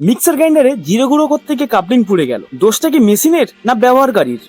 Mixer গ্রাইন্ডারে zero গুঁড়ো করতে গিয়ে কাপলিং পুড়ে গেল। দোষটা কি মেশিনের না ব্যবহারকারীর?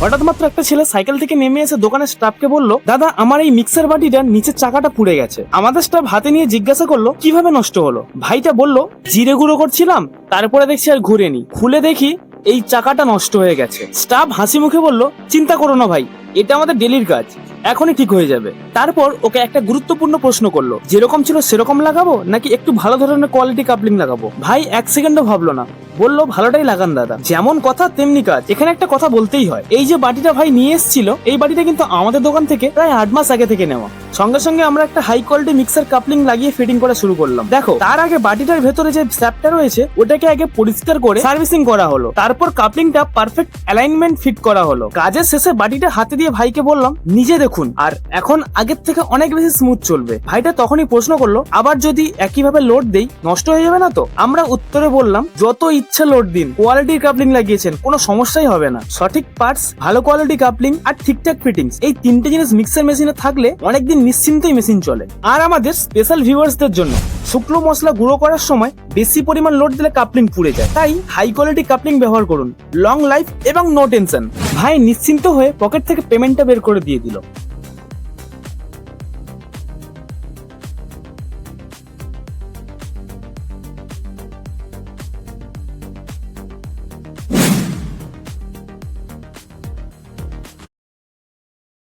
হঠাৎ মাত্র একটা ছেলে সাইকেল থেকে নেমে এসে দোকানের স্টাফকে বলল, দাদা, আমার এই মিক্সার বাটিটার নিচের চাকাটা পুড়ে গেছে। আমাদের স্টাফ হাতে নিয়ে জিজ্ঞাসা করল, কীভাবে নষ্ট হলো? ভাইটা বলল, জিরে গুঁড়ো করছিলাম, তারপরে দেখছি আর ঘুরেনি। খুলে দেখি, এই চাকাটা নষ্ট হয়ে গেছে। স্টাফ হাসি মুখে বলল, চিন্তা করো না ভাই, এটা আমাদের ডেলির কাজ। এখনই ঠিক হয়ে যাবে। তারপর ওকে একটা গুরুত্বপূর্ণ প্রশ্ন করল, যেরকম ছিল সেরকম লাগাবো নাকি একটু ভালো ধরনের কোয়ালিটি কাপলিং লাগাবো? ভাই, এক সেকেন্ডও ভাবলো না। বলল, ভালোটাই লাগান দাদা। যেমন কথা, তেমনি কাজ। এখানে একটা কথা বলতেই হয়। এই যে বাটিটা ভাই নিয়ে এসেছিল, এই বাটিটা কিন্তু আমাদের দোকান থেকে প্রায় আট মাস আগে থেকে নেওয়া। সঙ্গে সঙ্গে আমরা একটা হাই কোয়ালিটি মিক্সার কাপলিং লাগিয়ে ফিটিং করা শুরু করলাম। দেখো, তার আগে বাটিটার ভেতরে যে স্যাপটা রয়েছে, ওটাকে আগে পরিষ্কার করে সার্ভিসিং করা হলো। তারপর কাপলিংটা পারফেক্ট অ্যালাইনমেন্ট ফিট করা হলো। কাজের শেষে বাটিটা হাতে দিয়ে ভাইকে বললাম, নিজে দেখুন। আর এখন আগের থেকে অনেক বেশি স্মুথ চলবে। ভাইটা তখনই প্রশ্ন করল, আবার যদি একইভাবে লোড দেই, নষ্ট হয়ে যাবে না তো? আমরা উত্তরে বললাম, যত ইচ্ছা লোড দিন কোয়ালিটির কাপলিং লাগিয়েছেন, কোনো সমস্যাই হবে না। সঠিক পার্টস ভালো কোয়ালিটি কাপলিং আর ঠিকঠাক ফিটিংস এই তিনটে জিনিস মিক্সার মেশিনে থাকলে অনেকদিন নিশ্চিন্তেই মেশিন চলে। আর আমাদের স্পেশাল ভিউয়ার্সদের জন্য শুকনো মশলা গুঁড়ো করার সময় বেশি পরিমাণ লোড দিলে কাপলিং পুড়ে যায়। তাই হাই কোয়ালিটি কাপলিং ব্যবহার করুন। লং লাইফ এবং নো টেনশন ভাই নিশ্চিন্ত হয়ে পকেট থেকে পেমেন্টটা বের করে দিয়ে দিল।